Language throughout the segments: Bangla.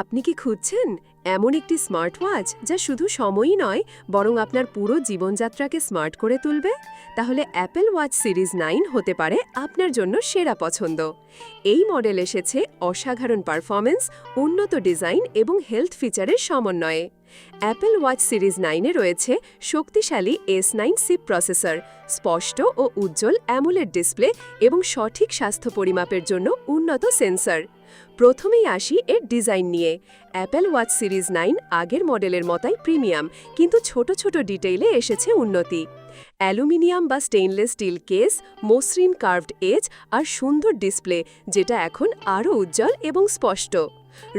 আপনি কি খুঁজছেন? এমন একটি স্মার্ট ওয়াচ যা শুধু সময়ই নয়, বরং আপনার পুরো জীবনযাত্রাকে স্মার্ট করে তুলবে? তাহলে অ্যাপেল ওয়াচ সিরিজ নাইন হতে পারে আপনার জন্য সেরা পছন্দ। এই মডেল এসেছে অসাধারণ পারফরমেন্স উন্নত ডিজাইন এবং হেলথ ফিচারের সমন্বয়ে। অ্যাপেল ওয়াচ সিরিজ নাইনে রয়েছে শক্তিশালী এস নাইন সিপ প্রসেসর স্পষ্ট ও উজ্জ্বল অ্যামুলেট ডিসপ্লে এবং সঠিক স্বাস্থ্য পরিমাপের জন্য উন্নত সেন্সর প্রথমেই আসি এর ডিজাইন নিয়ে। অ্যাপেল ওয়াচ সিরিজ নাইন আগের মডেলের মতাই প্রিমিয়াম কিন্তু ছোট ছোট ডিটেইলে এসেছে উন্নতি। অ্যালুমিনিয়াম বা স্টেইনলেস স্টিল কেস মসৃণ কার্ভড এজ আর সুন্দর ডিসপ্লে যেটা এখন আরও উজ্জ্বল এবং স্পষ্ট।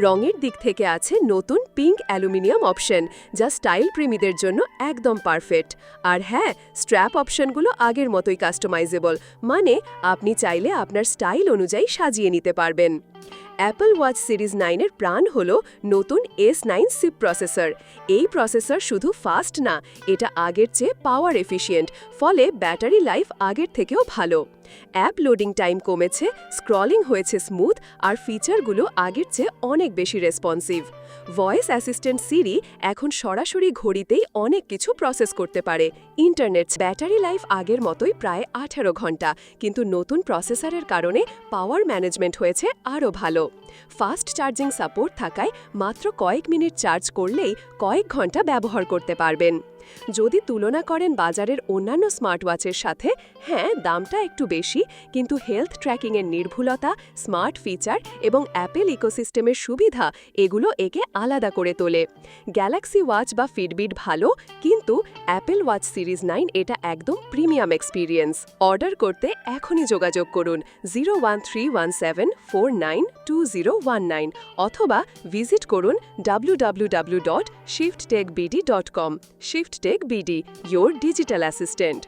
রঙের দিক থেকে আছে নতুন পিঙ্ক অ্যালুমিনিয়াম অপশন যা স্টাইল প্রেমীদের জন্য একদম পারফেক্ট আর হ্যাঁ স্ট্র্যাপ অপশনগুলো আগের মতোই কাস্টমাইজেবল মানে আপনি চাইলে আপনার স্টাইল অনুযায়ী সাজিয়ে নিতে পারবেন। অ্যাপল ওয়াচ সিরিজ নাইনের প্রাণ হল নতুন এস নাইন সিপ প্রসেসর এই প্রসেসর শুধু ফাস্ট না, এটা আগের চেয়ে পাওয়ার এফিশিয়েন্ট ফলে ব্যাটারি লাইফ আগের থেকেও ভালো। অ্যাপ লোডিং টাইম কমেছে স্ক্রলিং হয়েছে স্মুথ আর ফিচারগুলো আগের চেয়ে অনেক বেশি রেসপন্সিভ ভয়েস অ্যাসিস্ট্যান্ট সিরি এখন সরাসরি ঘড়িতেই অনেক কিছু প্রসেস করতে পারে। ইন্টারনেট ব্যাটারি লাইফ আগের মতোই প্রায় আঠারো ঘণ্টা, কিন্তু নতুন প্রসেসরের কারণে পাওয়ার ম্যানেজমেন্ট হয়েছে আরও ভালো। ফাস্ট চার্জিং সাপোর্ট থাকায় মাত্র কয়েক মিনিট চার্জ করলেই কয়েক ঘণ্টা ব্যবহার করতে পারবেন। যদি তুলনা করেন বাজারের অন্যান্য স্মার্টওয়াচের সাথে হ্যাঁ দামটা একটু বেশি, কিন্তু হেলথ ট্র্যাকিংয়ের নির্ভুলতা, স্মার্ট ফিচার এবং অ্যাপেল ইকোসিস্টেমের সুবিধা, এগুলো একে আলাদা করে তোলে। গ্যালাক্সি ওয়াচ বা ফিডবিট ভালো, কিন্তু অ্যাপেল ওয়াচ সিরিজ নাইন এটা একদম প্রিমিয়াম এক্সপিরিয়েন্স। অর্ডার করতে এখনই যোগাযোগ করুন, zero one three one seven four nine two zero one nine অথবা ভিজিট করুন W W W dot shift tech BD dot com shift tech BD your digital assistant